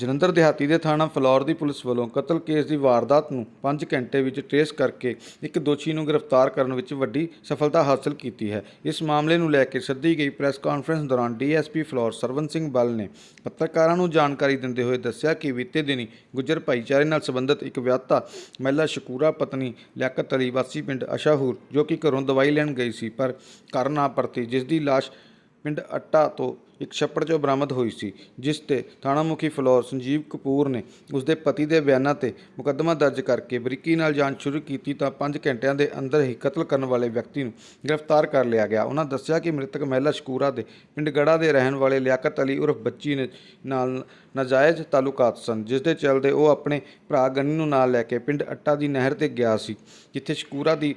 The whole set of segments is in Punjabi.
ਜਲੰਧਰ ਦਿਹਾਤੀ ਦੇ ਥਾਣਾ ਫਲੌਰ ਦੀ ਪੁਲਿਸ ਵੱਲੋਂ ਕਤਲ ਕੇਸ ਦੀ ਵਾਰਦਾਤ ਨੂੰ 5 ਘੰਟੇ ਵਿੱਚ ਟਰੇਸ ਕਰਕੇ ਇੱਕ ਦੋਸ਼ੀ ਨੂੰ ਗ੍ਰਿਫਤਾਰ ਕਰਨ ਵਿੱਚ ਵੱਡੀ ਸਫਲਤਾ ਹਾਸਲ ਕੀਤੀ ਹੈ। ਇਸ ਮਾਮਲੇ ਨੂੰ ਲੈ ਕੇ ਸੱਦੀ ਗਈ ਪ੍ਰੈਸ ਕਾਨਫਰੰਸ ਦੌਰਾਨ ਡੀਐਸਪੀ ਫਲੌਰ ਸਰਵਨ ਸਿੰਘ ਬਲ ਨੇ ਪੱਤਰਕਾਰਾਂ ਨੂੰ ਜਾਣਕਾਰੀ ਦਿੰਦੇ ਹੋਏ ਦੱਸਿਆ ਕਿ ਬੀਤੇ ਦਿਨੀ ਗੁੱਜਰ ਭਾਈਚਾਰੇ ਨਾਲ ਸੰਬੰਧਿਤ ਇੱਕ ਵਿਆਹਤਾ ਮਹਿਲਾ ਸ਼ਕੂਰਾ ਪਤਨੀ ਲਿਆਕਤ ਅਲੀ ਵਾਸੀ ਪਿੰਡ ਅਸ਼ਾਹੂਰ, ਜੋ ਕਿ ਘਰੋਂ ਦਵਾਈ ਲੈਣ ਗਈ ਸੀ, ਪਰ ਘਰ ਨਾ ਪਰਤੀ, ਜਿਸ ਦੀ ਲਾਸ਼ ਪਿੰਡ ਅੱਟਾ ਤੋਂ ਇੱਕ ਛੱਪੜ 'ਚੋਂ ਬਰਾਮਦ ਹੋਈ ਸੀ, ਜਿਸ ਤੇ ਥਾਣਾ ਮੁਖੀ ਫਲੋਰ ਸੰਜੀਵ ਕਪੂਰ ਨੇ ਉਸ ਦੇ ਪਤੀ ਦੇ ਬਿਆਨਾਂ ਤੇ ਮੁਕੱਦਮਾ ਦਰਜ ਕਰਕੇ ਬਰੀਕੀ ਨਾਲ ਜਾਂਚ ਸ਼ੁਰੂ ਕੀਤੀ ਤਾਂ 5 ਘੰਟਿਆਂ ਦੇ ਅੰਦਰ ਹੀ ਕਤਲ ਕਰਨ ਵਾਲੇ ਵਿਅਕਤੀ ਨੂੰ ਗ੍ਰਿਫਤਾਰ ਕਰ ਲਿਆ ਗਿਆ। ਉਹਨਾਂ ਦੱਸਿਆ ਕਿ ਮ੍ਰਿਤਕ ਮਹਿਲਾ ਸ਼ਕੂਰਾ ਦੇ ਪਿੰਡ ਗੜਾ ਦੇ ਰਹਿਣ ਵਾਲੇ ਲਿਆਕਤ ਅਲੀ ਉਰਫ ਬੱਚੀ ਨੇ ਨਾਲ ਨਾਜਾਇਜ਼ ਤਾਲੁਕਾਤ ਸਨ, ਜਿਸ ਦੇ ਚੱਲਦੇ ਉਹ ਆਪਣੇ ਭਰਾ ਗਨੀ ਨੂੰ ਨਾਲ ਲੈ ਕੇ ਪਿੰਡ ਅੱਟਾ ਦੀ ਨਹਿਰ ਤੇ ਗਿਆ ਸੀ, ਜਿੱਥੇ ਸ਼ਕੂਰਾ ਦੀ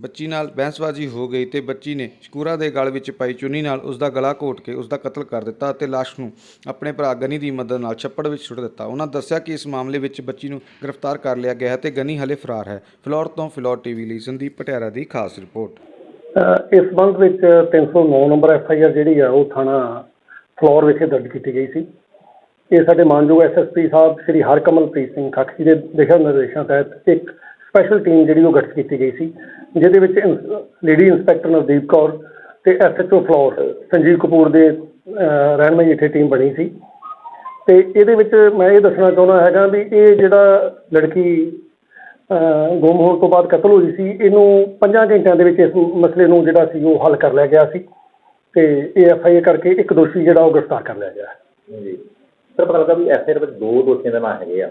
ਬੱਚੀ ਨਾਲ ਬਹਿਸਬਾਜ਼ੀ ਹੋ ਗਈ ਤੇ ਬੱਚੀ ਨੇ ਸ਼ਕੂਰਾ ਦੇ ਗਲ ਵਿੱਚ ਪਾਈ ਚੁੰਨੀ ਨਾਲ ਉਸ ਦਾ ਗਲਾ ਘੋਟ ਕੇ ਉਸ ਦਾ ਕਤਲ ਕਰ ਦਿੱਤਾ ਅਤੇ ਲਾਸ਼ ਨੂੰ ਆਪਣੇ ਭਰਾ ਗਨੀ ਦੀ ਮਦਦ ਨਾਲ ਛੱਪੜ ਵਿੱਚ ਸੁੱਟ ਦਿੱਤਾ। ਉਹਨਾਂ ਦੱਸਿਆ ਕਿ ਇਸ ਮਾਮਲੇ ਵਿੱਚ ਬੱਚੀ ਨੂੰ ਗ੍ਰਿਫਤਾਰ ਕਰ ਲਿਆ ਗਿਆ ਹੈ ਤੇ ਗਨੀ ਹਲੇ ਫਰਾਰ ਹੈ। ਫਲੋਰ ਤੋਂ ਫਲੋਰ ਟੀਵੀ ਲਈ ਸੰਦੀਪ ਪਟਿਆਰਾ ਦੀ ਖਾਸ ਰਿਪੋਰਟ। ਇਸ ਸੰਬੰਧ ਵਿੱਚ 309 ਨੰਬਰ ਐਫ ਆਈ ਆਰ ਜਿਹੜੀ ਆ, ਉਹ ਥਾਣਾ ਫਲੋਰ ਵਿਖੇ ਦਰਜ ਕੀਤੀ ਗਈ ਸੀ। ਇਹ ਸਾਡੇ ਮਾਨਯੋਗ ਐਸਐਸਪੀ ਸਾਹਿਬ ਸ਼੍ਰੀ ਹਰਕਮਲਪ੍ਰੀਤ ਸਿੰਘ ਖੱਖ ਦੇ ਦਿਸ਼ਾ ਨਿਰਦੇਸ਼ਾਂ ਤਹਿਤ ਇੱਕ ਸਪੈਸ਼ਲ ਟੀਮ ਜਿਹੜੀ ਉਹ ਗਠਿਤ ਕੀਤੀ ਗਈ ਸੀ। ਜਿਹਦੇ ਵਿੱਚ ਲੇਡੀ ਇੰਸਪੈਕਟਰ ਨਵਦੀਪ ਕੌਰ ਤੇ ਐਸਐਚਓ ਫਲੋਰ ਸੰਜੀਵ ਕਪੂਰ ਦੇ, ਅਹ, ਰਹਿਨਮਾਈ ਇੱਥੇ ਟੀਮ ਬਣੀ ਸੀ। ਅਤੇ ਇਹਦੇ ਵਿੱਚ ਮੈਂ ਇਹ ਦੱਸਣਾ ਚਾਹੁੰਦਾ ਹੈਗਾ ਵੀ ਇਹ ਜਿਹੜਾ ਲੜਕੀ ਗੁੰਮ ਹੋਣ ਤੋਂ ਬਾਅਦ ਕਤਲ ਹੋਈ ਸੀ, ਇਹਨੂੰ ਪੰਜਾਂ ਘੰਟਿਆਂ ਦੇ ਵਿੱਚ ਇਸ ਮਸਲੇ ਨੂੰ ਜਿਹੜਾ ਸੀ ਉਹ ਹੱਲ ਕਰ ਲਿਆ ਗਿਆ ਸੀ ਅਤੇ ਇਹ ਐਫ ਆਈ ਆਰ ਕਰਕੇ ਇੱਕ ਦੋਸ਼ੀ ਜਿਹੜਾ ਉਹ ਗ੍ਰਿਫਤਾਰ ਕਰ ਲਿਆ ਗਿਆ। ਹੈ ਜੀ ਸਰ, ਪਤਾ ਲੱਗਾ ਵੀ ਐਫਆਈਆਰ ਵਿੱਚ ਦੋ ਦੋਸ਼ੀਆਂ ਦੇ ਨਾਂ ਹੈਗੇ ਆ।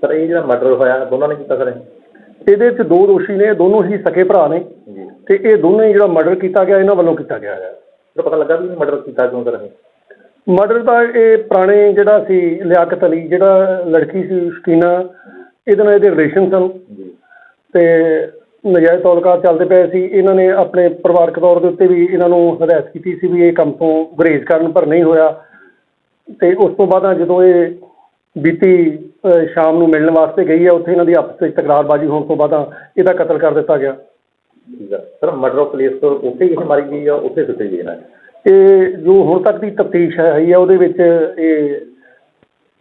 ਸਰ ਇਹ ਜਿਹੜਾ ਮਰਡਰ ਹੋਇਆ, ਦੋਨਾਂ ਨੇ ਕੀਤਾ ਸਰ ਇਹਦੇ ਵਿੱਚ ਦੋ ਦੋਸ਼ੀ ਨੇ ਦੋਨੋਂ ਹੀ ਸਕੇ ਭਰਾ ਨੇ ਜੀ। ਤੇ ਇਹ ਦੋਨੇ ਹੀ ਜਿਹੜਾ ਮਰਡਰ ਕੀਤਾ ਗਿਆ ਇਹਨਾਂ ਵੱਲੋਂ ਕੀਤਾ ਗਿਆ ਹੈ। ਪਤਾ ਲੱਗਾ ਵੀ ਮਰਡਰ ਕੀਤਾ ਕਿਉਂ ਸਰ ਇਹ ਮਰਡਰ ਦਾ ਇਹ ਪੁਰਾਣੇ ਜਿਹੜਾ ਸੀ ਲਿਆਕਤ ਅਲੀ ਜਿਹੜਾ ਲੜਕੀ ਸੀ ਸ਼ਕੀਨਾ ਇਹਦੇ ਨਾਲ ਇਹਦੇ ਰਿਲੇਸ਼ਨ ਸਨ। ਜੀ। ਤੇ ਨਜਾਇਜ਼ ਤੌਲਕਾਤ ਚੱਲਦੇ ਪਏ ਸੀ। ਇਹਨਾਂ ਨੇ ਆਪਣੇ ਪਰਿਵਾਰਕ ਤੌਰ ਦੇ ਉੱਤੇ ਵੀ ਇਹਨਾਂ ਨੂੰ ਹਦਾਇਤ ਕੀਤੀ ਸੀ ਵੀ ਇਹ ਕੰਮ ਤੋਂ ਗੁਰੇਜ਼ ਕਰਨ ਪਰ ਨਹੀਂ ਹੋਇਆ। ਤੇ ਉਸ ਤੋਂ ਬਾਅਦ ਜਦੋਂ ਇਹ ਬੀਤੀ ਸ਼ਾਮ ਨੂੰ ਮਿਲਣ ਵਾਸਤੇ ਗਈ ਹੈ। ਉੱਥੇ ਇਹਨਾਂ ਦੀ ਆਪਸ ਵਿੱਚ ਤਕਰਾਰਬਾਜ਼ੀ ਹੋਣ ਤੋਂ ਬਾਅਦ ਇਹਦਾ ਕਤਲ ਕਰ ਦਿੱਤਾ ਗਿਆ। ਠੀਕ ਆ। ਸਰ ਮਰਡਰ ਪਲੇਸ ਤੋਂ ਉੱਥੇ ਹੀ ਇਹ ਮਾਰੀ ਗਈ ਆ ਉੱਥੇ ਸੁੱਟੀ ਗਈ ਨਾ? ਇਹ ਜੋ ਹੁਣ ਤੱਕ ਦੀ ਤਫਤੀਸ਼ ਹੈ ਹੈ ਉਹਦੇ ਵਿੱਚ ਇਹ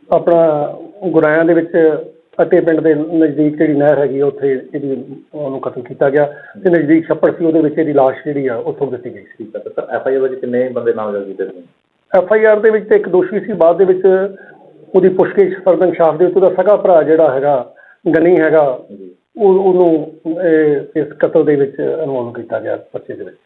ਆਪਣਾ ਗੁਰਾਇਆਂ ਦੇ ਵਿੱਚ ਅਟੇ ਪਿੰਡ ਦੇ ਨਜ਼ਦੀਕ ਜਿਹੜੀ ਨਹਿਰ ਹੈਗੀ ਆ, ਉੱਥੇ ਇਹਦੀ ਉਹਨੂੰ ਕਤਲ ਕੀਤਾ ਗਿਆ। ਤੇ ਨਜ਼ਦੀਕ ਛੱਪੜ ਸੀ ਉਹਦੇ ਵਿੱਚ ਇਹਦੀ ਲਾਸ਼ ਜਿਹੜੀ ਆ ਉੱਥੋਂ ਦਿੱਤੀ ਗਈ ਸੀ। ਠੀਕ ਆ। ਤੇ ਸਰ ਐਫਆਈਆਰ ਵਿੱਚ ਕਿੰਨੇ ਬੰਦੇ ਨਾਮਜ਼ਦ ਕੀਤੇ? ਸੀ ਐਫ ਆਈ ਆਰ ਦੇ ਵਿੱਚ ਤਾਂ ਇੱਕ ਦੋਸ਼ੀ ਸੀ। ਬਾਅਦ ਦੇ ਵਿੱਚ ਉਹਦੀ ਪੁੱਛਗਿੱਛ ਫਰਦਨ ਸ਼ਾਫ ਦੇ ਉੱਤੇ ਦਾ ਸਗਾ ਭਰਾ ਜਿਹੜਾ ਹੈਗਾ ਗਨੀ ਹੈਗਾ ਉਹ ਉਹਨੂੰ ਇਹ ਇਸ ਕਤਲ ਦੇ ਵਿੱਚ ਇਨਵੋਲਵ ਕੀਤਾ ਗਿਆ ਪਰਚੇ ਦੇ ਵਿੱਚ।